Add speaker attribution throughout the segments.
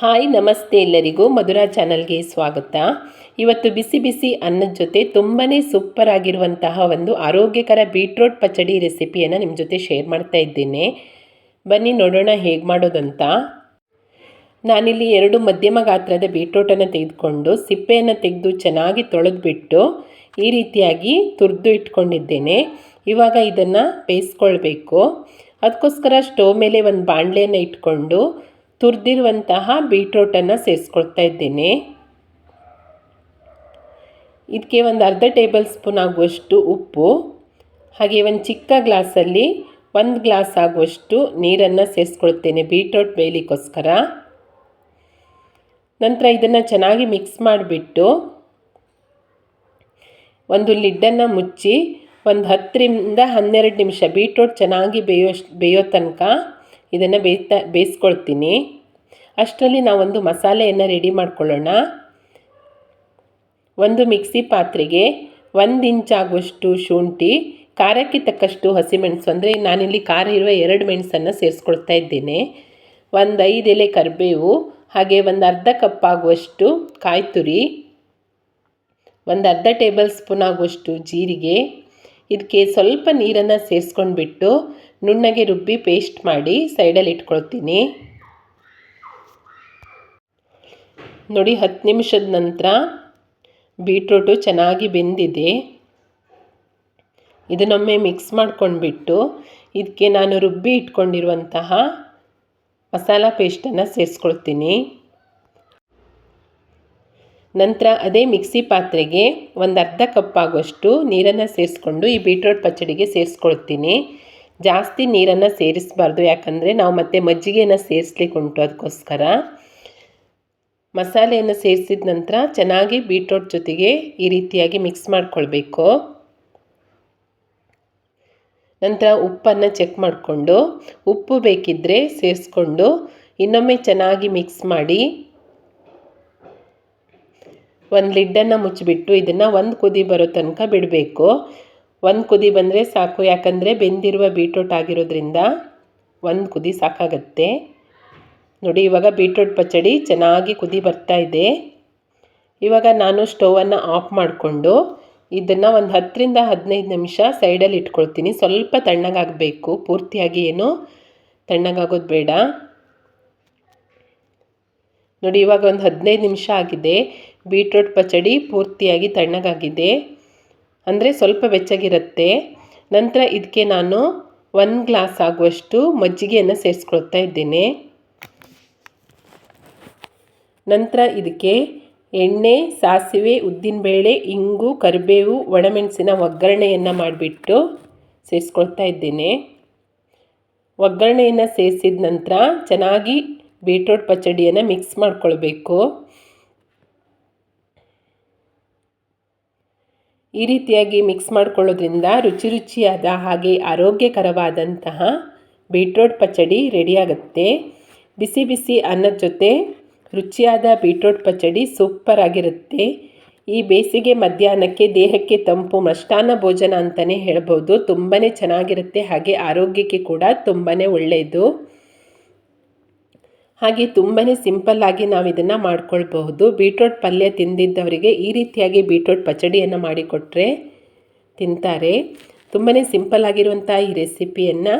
Speaker 1: Hi, ನಮಸ್ತೆ ಎಲ್ಲರಿಗೂ ಮಧುರಾ ಚಾನಲ್ಗೆ ಸ್ವಾಗತ. ಇವತ್ತು ಬಿಸಿ ಬಿಸಿ ಅನ್ನದ ಜೊತೆ ತುಂಬಾ ಸೂಪರ್ ಆಗಿರುವಂತಹ ಒಂದು ಆರೋಗ್ಯಕರ ಬೀಟ್ರೋಟ್ ಪಚಡಿ ರೆಸಿಪಿಯನ್ನು ನಿಮ್ಮ ಜೊತೆ ಶೇರ್ ಮಾಡ್ತಾ ಇದ್ದೇನೆ. ಬನ್ನಿ, ನೋಡೋಣ ಹೇಗೆ ಮಾಡೋದಂತ. ನಾನಿಲ್ಲಿ ಎರಡು ಮಧ್ಯಮ ಗಾತ್ರದ ಬೀಟ್ರೋಟನ್ನು ತೆಗೆದುಕೊಂಡು ಸಿಪ್ಪೆಯನ್ನು ತೆಗೆದು ಚೆನ್ನಾಗಿ ತೊಳೆದುಬಿಟ್ಟು ಈ ರೀತಿಯಾಗಿ ತುರಿದು ಇಟ್ಕೊಂಡಿದ್ದೇನೆ. ಇವಾಗ ಇದನ್ನು ಬೇಯಿಸ್ಕೊಳ್ಬೇಕು. ಅದಕ್ಕೋಸ್ಕರ ಸ್ಟೋವ್ ಮೇಲೆ ಒಂದು ಬಾಣಲೆಯನ್ನು ಇಟ್ಕೊಂಡು ತುರಿದಿರುವಂತಹ ಬೀಟ್ರೋಟನ್ನು ಸೇರಿಸ್ಕೊಳ್ತಾ ಇದ್ದೇನೆ. ಇದಕ್ಕೆ ಒಂದು ಅರ್ಧ ಟೇಬಲ್ ಸ್ಪೂನ್ ಆಗುವಷ್ಟು ಉಪ್ಪು, ಹಾಗೆ ಒಂದು ಚಿಕ್ಕ ಗ್ಲಾಸಲ್ಲಿ ಒಂದು ಗ್ಲಾಸ್ ಆಗುವಷ್ಟು ನೀರನ್ನು ಸೇರಿಸ್ಕೊಳ್ತೇನೆ ಬೀಟ್ರೋಟ್ ಬೇಯಲಿಕ್ಕೋಸ್ಕರ. ನಂತರ ಇದನ್ನು ಚೆನ್ನಾಗಿ ಮಿಕ್ಸ್ ಮಾಡಿಬಿಟ್ಟು ಒಂದು ಲಿಡ್ಡನ್ನು ಮುಚ್ಚಿ ಒಂದು ಹತ್ತರಿಂದ ಹನ್ನೆರಡು ನಿಮಿಷ ಬೀಟ್ರೋಟ್ ಚೆನ್ನಾಗಿ ಬೇಯೋ ಬೇಯೋ ತನಕ ಇದನ್ನು ಬೇಯ್ತಾ, ಬೇಯಿಸ್ಕೊಳ್ತೀನಿ. ಅಷ್ಟರಲ್ಲಿ ನಾವೊಂದು ಮಸಾಲೆಯನ್ನು ರೆಡಿ ಮಾಡ್ಕೊಳ್ಳೋಣ. ಒಂದು ಮಿಕ್ಸಿ ಪಾತ್ರೆಗೆ ಒಂದು ಇಂಚಾಗುವಷ್ಟು ಶುಂಠಿ, ಖಾರಕ್ಕೆ ತಕ್ಕಷ್ಟು ಹಸಿಮೆಣಸು, ಅಂದರೆ ನಾನಿಲ್ಲಿ ಖಾರ ಇರುವ ಎರಡು ಮೆಣಸನ್ನು ಸೇರಿಸ್ಕೊಳ್ತಾ ಇದ್ದೇನೆ. ಒಂದು ಐದು ಎಲೆ ಕರಿಬೇವು, ಹಾಗೆ ಒಂದು ಅರ್ಧ ಕಪ್ ಆಗುವಷ್ಟು ಕಾಯಿ ತುರಿ ಒಂದು ಅರ್ಧ ಟೇಬಲ್ ಸ್ಪೂನ್ ಆಗುವಷ್ಟು ಜೀರಿಗೆ. ಇದಕ್ಕೆ ಸ್ವಲ್ಪ ನೀರನ್ನು ಸೇರಿಸ್ಕೊಂಡ್ಬಿಟ್ಟು ನುಣ್ಣಗೆ ರುಬ್ಬಿ ಪೇಸ್ಟ್ ಮಾಡಿ ಸೈಡಲ್ಲಿ ಇಟ್ಕೊಳ್ತೀನಿ. ನೋಡಿ, ಹತ್ತು ನಿಮಿಷದ ನಂತರ ಬೀಟ್ರೂಟು ಚೆನ್ನಾಗಿ ಬೆಂದಿದೆ. ಇದನ್ನೊಮ್ಮೆ ಮಿಕ್ಸ್ ಮಾಡ್ಕೊಂಡ್ಬಿಟ್ಟು ಇದಕ್ಕೆ ನಾನು ರುಬ್ಬಿ ಇಟ್ಕೊಂಡಿರುವಂತಹ ಮಸಾಲ ಪೇಸ್ಟನ್ನು ಸೇರಿಸ್ಕೊಳ್ತೀನಿ. ನಂತರ ಅದೇ ಮಿಕ್ಸಿ ಪಾತ್ರೆಗೆ ಒಂದು ಅರ್ಧ ಕಪ್ ಆಗುವಷ್ಟು ನೀರನ್ನು ಸೇರಿಸ್ಕೊಂಡು ಈ ಬೀಟ್ರೋಟ್ ಪಚ್ಚಡಿಗೆ ಸೇರಿಸ್ಕೊಳ್ತೀನಿ. ಜಾಸ್ತಿ ನೀರನ್ನು ಸೇರಿಸಬಾರ್ದು. ಯಾಕಂದರೆ ನಾವು ಮತ್ತೆ ಮಜ್ಜಿಗೆಯನ್ನು ಸೇರಿಸ್ಲಿಕ್ಕೆ ಉಂಟು ಅದಕ್ಕೋಸ್ಕರ ಮಸಾಲೆಯನ್ನು ಸೇರಿಸಿದ ನಂತರ ಚೆನ್ನಾಗಿ ಬೀಟ್ರೋಟ್ ಜೊತೆಗೆ ಈ ರೀತಿಯಾಗಿ ಮಿಕ್ಸ್ ಮಾಡ್ಕೊಳ್ಬೇಕು. ನಂತರ ಉಪ್ಪನ್ನು ಚೆಕ್ ಮಾಡಿಕೊಂಡು, ಉಪ್ಪು ಬೇಕಿದ್ದರೆ ಸೇರಿಸ್ಕೊಂಡು, ಇನ್ನೊಮ್ಮೆ ಚೆನ್ನಾಗಿ ಮಿಕ್ಸ್ ಮಾಡಿ, ಒಂದು ಲಿಡ್ಡನ್ನು ಮುಚ್ಚಿಬಿಟ್ಟು ಇದನ್ನು ಒಂದು ಕುದಿ ಬರೋ ತನಕ ಬಿಡಬೇಕು. ಒಂದು ಕುದಿ ಬಂದರೆ ಸಾಕು, ಯಾಕಂದರೆ ಬೆಂದಿರುವ ಬೀಟ್ರೂಟ್ ಆಗಿರೋದ್ರಿಂದ ಒಂದು ಕುದಿ ಸಾಕಾಗತ್ತೆ. ನೋಡಿ, ಇವಾಗ ಬೀಟ್ರೂಟ್ ಪಚ್ಚಡಿ ಚೆನ್ನಾಗಿ ಕುದಿ ಬರ್ತಾ ಇದೆ. ಇವಾಗ ನಾನು ಸ್ಟೋವನ್ನು ಆಫ್ ಮಾಡಿಕೊಂಡು ಇದನ್ನು ಒಂದು ಹತ್ತರಿಂದ ಹದಿನೈದು ನಿಮಿಷ ಸೈಡಲ್ಲಿ ಇಟ್ಕೊಳ್ತೀನಿ. ಸ್ವಲ್ಪ ತಣ್ಣಗಾಗಬೇಕು, ಪೂರ್ತಿಯಾಗಿ ಏನು ತಣ್ಣಗಾಗೋದು ಬೇಡ. ನೋಡಿ, ಇವಾಗ ಒಂದು ಹದಿನೈದು ನಿಮಿಷ ಆಗಿದೆ. ಬೀಟ್ರೂಟ್ ಪಚಡಿ ಪೂರ್ತಿಯಾಗಿ ತಣ್ಣಗಾಗಿದೆ. ಅಂದರೆ ಸ್ವಲ್ಪ ಬೆಚ್ಚಗಿರುತ್ತೆ. ನಂತರ ಇದಕ್ಕೆ ನಾನು ಒಂದು ಗ್ಲಾಸ್ ಆಗುವಷ್ಟು ಮಜ್ಜಿಗೆಯನ್ನು ಸೇರಿಸ್ಕೊಳ್ತಾ ಇದ್ದೇನೆ. ನಂತರ ಇದಕ್ಕೆ ಎಣ್ಣೆ, ಸಾಸಿವೆ, ಉದ್ದಿನಬೇಳೆ, ಇಂಗು, ಕರಿಬೇವು, ಒಣಮೆಣಸಿನ ಒಗ್ಗರಣೆಯನ್ನು ಮಾಡಿಬಿಟ್ಟು ಸೇರಿಸ್ಕೊಳ್ತಾ ಇದ್ದೇನೆ. ಒಗ್ಗರಣೆಯನ್ನು ಸೇರಿಸಿದ ನಂತರ ಚೆನ್ನಾಗಿ ಬೀಟ್ರೋಟ್ ಪಚಡಿಯನ್ನು ಮಿಕ್ಸ್ ಮಾಡ್ಕೊಳ್ಬೇಕು. ಈ ರೀತಿಯಾಗಿ ಮಿಕ್ಸ್ ಮಾಡಿಕೊಳ್ಳೋದ್ರಿಂದ ರುಚಿ ರುಚಿಯಾದ ಹಾಗೆ ಆರೋಗ್ಯಕರವಾದಂತಹ ಬೀಟ್ರೋಟ್ ಪಚಡಿ ರೆಡಿಯಾಗುತ್ತೆ. ಬಿಸಿ ಬಿಸಿ ಅನ್ನದ ಜೊತೆ ರುಚಿಯಾದ ಬೀಟ್ರೋಟ್ ಪಚಡಿ ಸೂಪರ್ ಆಗಿರುತ್ತೆ ಈ ಬೇಸಿಗೆ ಮಧ್ಯಾಹ್ನಕ್ಕೆ ದೇಹಕ್ಕೆ ತಂಪು, ಮಷ್ಟಾನ್ನ ಭೋಜನ ಅಂತಲೇ ಹೇಳ್ಬೋದು. ತುಂಬಾ ಚೆನ್ನಾಗಿರುತ್ತೆ, ಹಾಗೆ ಆರೋಗ್ಯಕ್ಕೆ ಕೂಡ ತುಂಬಾ ಒಳ್ಳೆಯದು ಹಾಗೆ ತುಂಬಾ ಸಿಂಪಲ್ಲಾಗಿ ನಾವು ಇದನ್ನು ಮಾಡ್ಕೊಳ್ಬಹುದು. ಬೀಟ್ರೋಟ್ ಪಲ್ಯ ತಿಂದಿದ್ದವರಿಗೆ ಈ ರೀತಿಯಾಗಿ ಬೀಟ್ರೋಟ್ ಪಚಡಿಯನ್ನು ಮಾಡಿಕೊಟ್ರೆ ತಿಂತಾರೆ. ತುಂಬಾ ಸಿಂಪಲ್ ಆಗಿರುವಂಥ ಈ ರೆಸಿಪಿಯನ್ನು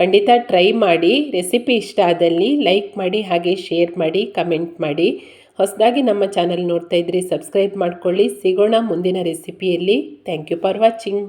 Speaker 1: ಖಂಡಿತ ಟ್ರೈ ಮಾಡಿ. ರೆಸಿಪಿ ಇಷ್ಟ ಆದಲ್ಲಿ ಲೈಕ್ ಮಾಡಿ, ಹಾಗೆ ಶೇರ್ ಮಾಡಿ, ಕಮೆಂಟ್ ಮಾಡಿ. ಹೊಸದಾಗಿ ನಮ್ಮ ಚಾನಲ್ ನೋಡ್ತಾ ಇದ್ರಿ ಸಬ್ಸ್ಕ್ರೈಬ್ ಮಾಡ್ಕೊಳ್ಳಿ. ಸಿಗೋಣ ಮುಂದಿನ ರೆಸಿಪಿಯಲ್ಲಿ. Thank you for watching.